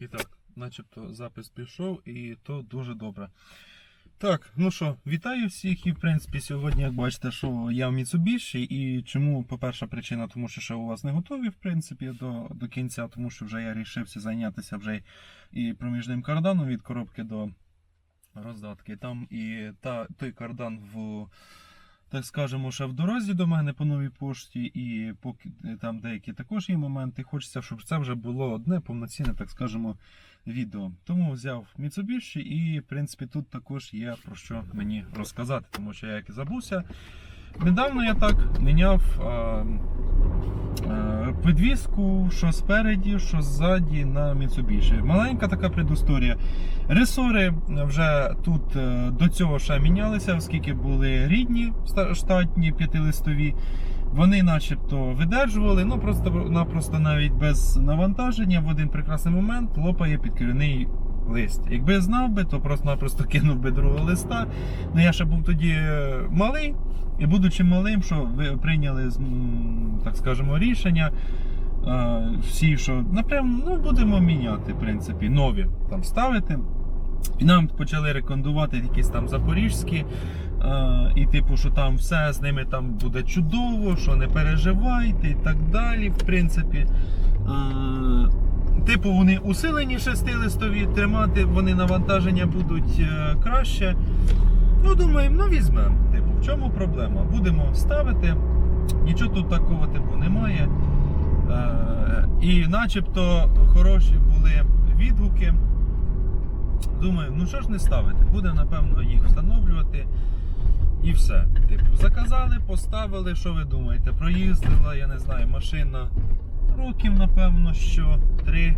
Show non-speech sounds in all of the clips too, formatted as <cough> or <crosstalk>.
І так, начебто запис пішов, і то дуже добре. Так, ну що, вітаю всіх. І в принципі, сьогодні, як бачите, що я в Mitsubishi. І чому, по-перша причина, тому що ще у вас не готові, в принципі, до, до кінця, тому що вже я рішився зайнятися вже і проміжним карданом від коробки до роздатки. Там і та, той кардан в. Так скажемо, ще в дорозі до мене по новій пошті, і поки там деякі також є моменти. Хочеться, щоб це вже було одне повноцінне, так скажемо, відео. Тому взяв Mitsubishi і, в принципі, тут також є про що мені розказати, тому що я як і забувся. Недавно я так міняв а, підвіску, що спереді, що ззаді на Mitsubishi. Маленька така предісторія. Ресори вже тут е, до цього ще мінялися, оскільки були рідні штатні п'ятилистові. Вони начебто видержували, ну просто-напросто навіть без навантаження в один прекрасний момент лопає підкорінний лист. Якби знав би, то просто-напросто кинув би другого листа. Ну я ще був тоді е, малий, і будучи малим, що ви прийняли так скажемо рішення. е, Всі, що напрям, ну будемо міняти, в принципі, нові там ставити. І нам почали рекомендувати якісь там запорізькі. Е, і типу, що там все з ними там буде чудово, що не переживайте і так далі. В принципі. Типу, вони усилені шестилистові, тримати вони навантаження будуть е, краще. Ну, думаємо, ну візьмемо. Типу, в чому проблема? Будемо ставити. Нічого тут такого типу немає. Е, і начебто хороші були відгуки. Думаю, ну що ж не ставити? Буде напевно їх встановлювати. І все. Типу, заказали, поставили, що ви думаєте? Проїздила, я не знаю, машина років, напевно, що три.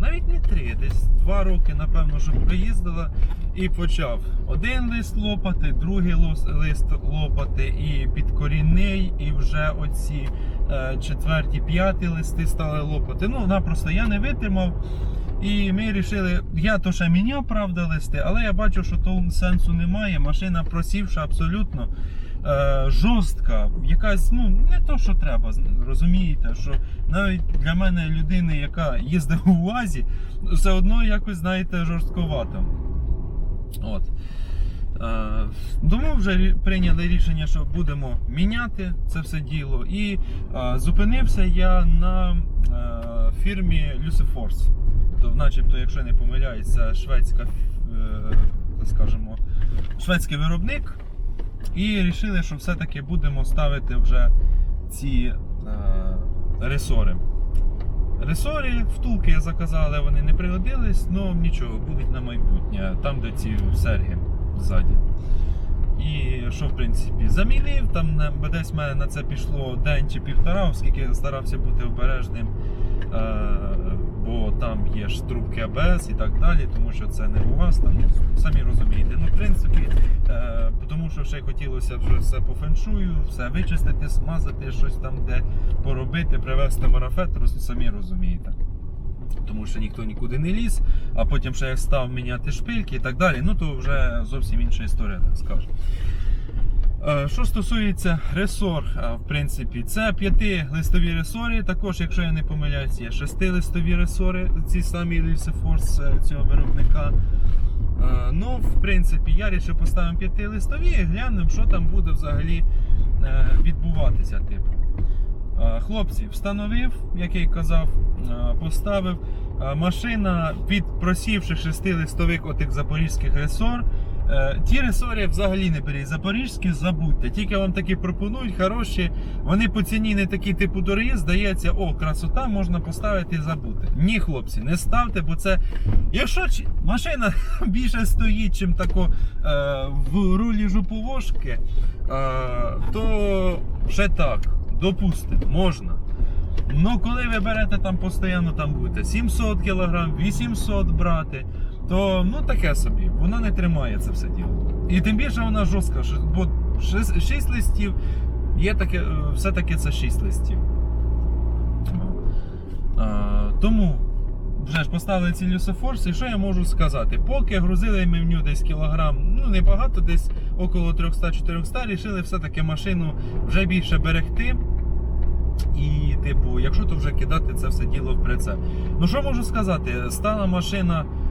Навіть не три, десь два роки, напевно, що проїздила і почав один лист лопати, другий лист лопати, і підкорінний, і вже оці е, четверті, п'яті листи стали лопати. Ну, напросто я не витримав. І ми вирішили, я то ще міняв, правда, листи, але я бачу, що того сенсу немає. Машина просівша абсолютно е, жорстка, якась, ну, не то, що треба, розумієте, що навіть для мене людини, яка їздить у УАЗі, все одно якось, знаєте, жорстковато. От. Е, Тому вже прийняли рішення, що будемо міняти це все діло. І е, зупинився я на е, фірмі Luciforce. То, начебто, якщо не помиляюсь, це шведська, так шведський виробник. І вирішили, що все-таки будемо ставити вже ці е, ресори. Ресори, втулки заказали, вони не пригодились, але нічого, будуть на майбутнє, там, де ці серги ззаді. І що, в принципі, замінив, там десь в мене на це пішло день чи півтора, оскільки старався бути обережним, е, бо там є ж трубки АБС і так далі, тому що це не у вас, там, ну, самі розумієте. Ну, в принципі, е, тому що ще хотілося вже все по феншую, все вичистити, смазати, щось там де поробити, привезти марафет, самі розумієте. Тому що ніхто нікуди не ліз, а потім ще як став міняти шпильки і так далі. Ну то вже зовсім інша історія, так скажу. Е, Що стосується ресор, е, в принципі, це п'ятилистові ресори. Також, якщо я не помиляюсь, є шестилистові ресори, ці самі Force цього виробника. Е, Ну, в принципі, я вирішив поставимо п'ятилистові і глянемо, що там буде взагалі е, відбуватися. Типу. Е, Хлопці, встановив, як я й казав, е, поставив. Е, Машина від просівших шестилистових отих запорізьких ресор. Е, Ті ресори взагалі не беріть. Запорізькі забудьте. Тільки вам такі пропонують, хороші. Вони по ціні не такі типу дорогі, здається, о, красота, можна поставити і забути. Ні, хлопці, не ставте, бо це. Якщо машина <laughs> більше стоїть, чим тако е, в рулі жуповошки, е, то ще так, допустимо, можна. Ну, коли ви берете там постійно, там будете 700 кг, 800 брати, то ну таке собі, воно не тримає це все діло. І тим більше вона жорстка, бо 6 листів є таке, е, все-таки це 6 листів. А, тому вже ж поставили ці Luciforce, і що я можу сказати? Поки грузили ми десь кілограм, ну небагато, десь около 300-400, рішили все-таки машину вже більше берегти. І, типу, якщо то вже кидати це все діло в прицеп. Ну що можу сказати? Стала машина е,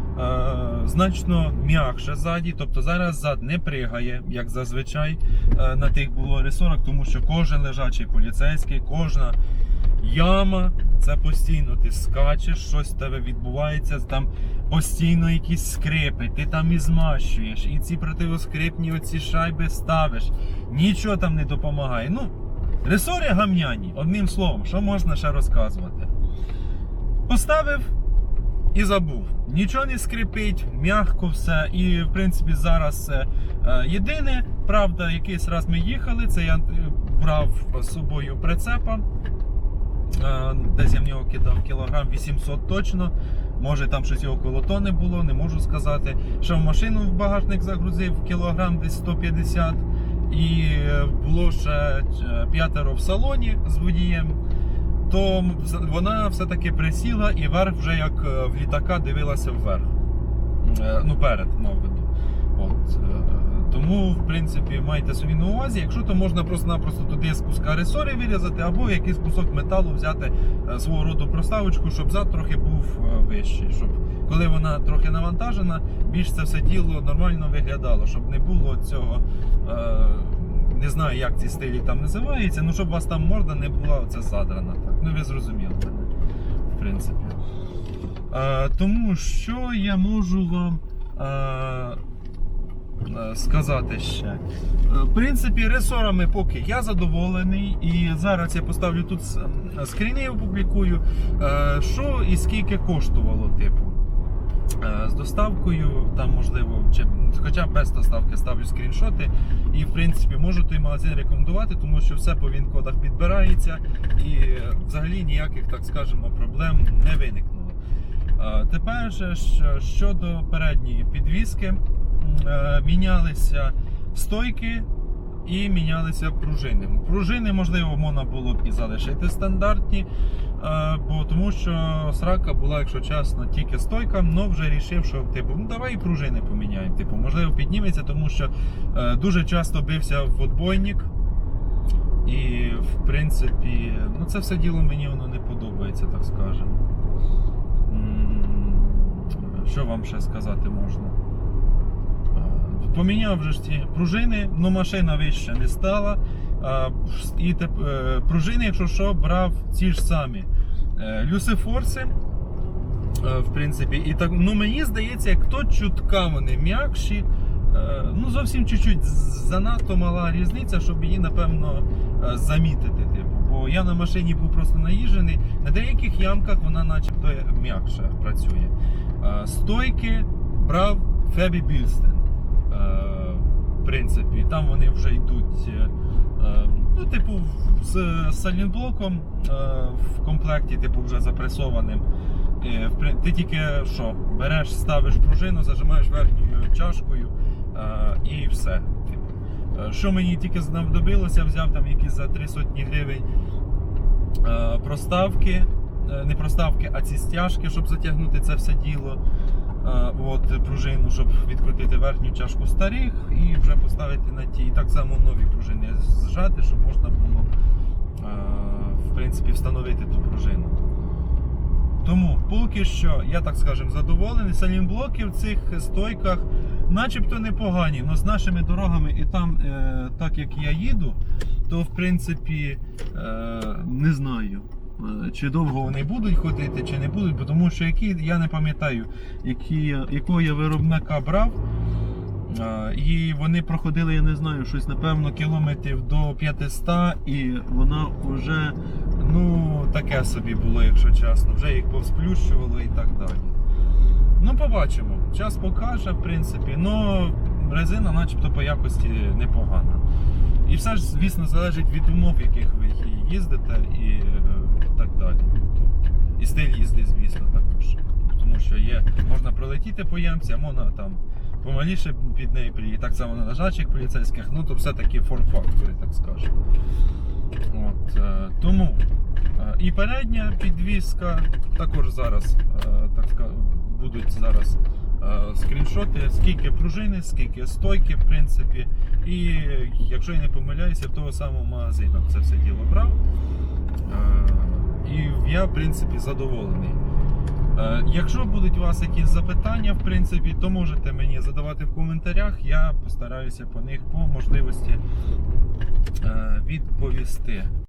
значно м'якше ззаді, тобто зараз зад не пригає, як зазвичай е, на тих було ресорах, тому що кожен лежачий поліцейський, кожна яма, це постійно ти скачеш, щось в тебе відбувається, там постійно якісь скрипи, ти там і змащуєш, і ці противоскрипні оці шайби ставиш. Нічого там не допомагає. Ну, ресори гамняні, одним словом, що можна ще розказувати. Поставив і забув. Нічого не скрипить, м'яко все. І в принципі зараз е, е, єдине, правда, якийсь раз ми їхали, це я е, брав з собою прицепа. Е, Десь я в нього кидав кілограм 800 точно. Може там щось його коло тони було, не можу сказати. Ще в машину в багажник загрузив кілограм десь 150. І е, було ще п'ятеро в салоні з водієм. То вона все-таки присіла і верх вже як е, в літака дивилася вверх. Е, Ну, перед, виду. От. е, Тому, в принципі, майте собі на увазі, якщо то можна просто-напросто туди з куска ресори вирізати, або якийсь кусок металу взяти свого роду проставочку, щоб зад трохи був вищий. Щоб коли вона трохи навантажена, більш це все діло нормально виглядало, щоб не було цього. Знаю, як ці стилі там називаються, ну щоб у вас там морда не була оця задрана. Так. Ну ви зрозуміли мене, в принципі. Е, тому що я можу вам е, е, сказати ще. В принципі, ресорами поки я задоволений, і зараз я поставлю тут скріни, опублікую, е, що і скільки коштувало, типу. Е, З доставкою, там можливо, чи хоча без доставки ставлю скріншоти. І в принципі можу той магазин рекомендувати, тому що все по він-кодах підбирається і е, взагалі ніяких, так скажемо, проблем не виникнуло. Е, Тепер же ж, щодо передньої підвіски, е, мінялися стойки і мінялися пружини. Пружини, можливо, можна було б і залишити стандартні, е, бо тому що срака була, якщо чесно, тільки стойка, але вже рішив, що типу, ну давай і пружини поміняємо. Типу, можливо, підніметься, тому що е, дуже часто бився в отбойник. І в принципі, ну це все діло мені воно не подобається, так скажемо. Що вам ще сказати можна? Е, Поміняв вже ж ці пружини, але машина вища не стала. І е, пружини, якщо що, брав ці ж самі. Е, Люсифорси. е, В принципі, і так, ну мені здається, як то чутка вони м'якші. Ну, зовсім чуть-чуть занадто мала різниця, щоб її, напевно, замітити. Типу. Бо я на машині був просто наїжджений. На деяких ямках вона начебто м'якше працює. Стойки брав Фебі Більстен. В принципі, там вони вже йдуть. Е, е, Ну, типу, з салінблоком е, в комплекті, типу, вже запресованим. Ти тільки що, береш, ставиш пружину, зажимаєш верхньою чашкою е, і все. Типу. Е, Що мені тільки знадобилося, взяв там якісь за 3 сотні гривень проставки, не проставки, а ці стяжки, щоб затягнути це все діло. Е, От пружину, щоб відкрутити верхню чашку старих і вже поставити на ті. І так само нові пружини зжати, щоб можна було е, в принципі встановити ту пружину. Тому поки що, я так скажем, задоволений. Салінблоки в цих стойках начебто непогані, але з нашими дорогами і там, е, так як я їду, то в принципі не знаю. Е, Чи довго вони будуть ходити, чи не будуть, тому що які, я не пам'ятаю, які, якого я виробника брав. І вони проходили, я не знаю, щось напевно кілометрів до 500, і вона вже ну таке собі було, якщо чесно. Вже їх повсплющувало і так далі. Ну, побачимо. Час покаже, в принципі. Ну, резина, начебто, по якості непогана. І все ж, звісно, залежить від умов, в яких ви їздите, і е, так далі. Тобто, і стиль їзди, звісно, також. Тому що є, можна пролетіти по ямці, а можна там помаліше під неї приїхати. Так само на лежачих поліцейських, ну то все-таки форм-фактори, так скажемо. От, е, тому е, і передня підвіска також зараз, е, так ска- будуть зараз е, скріншоти, скільки пружини, скільки стойки, в принципі. І якщо я не помиляюся, того самого магазину це все діло брав. Е, І я, в принципі, задоволений. Е, Якщо будуть у вас якісь запитання, в принципі, то можете мені задавати в коментарях. Я постараюся по них по можливості е, відповісти.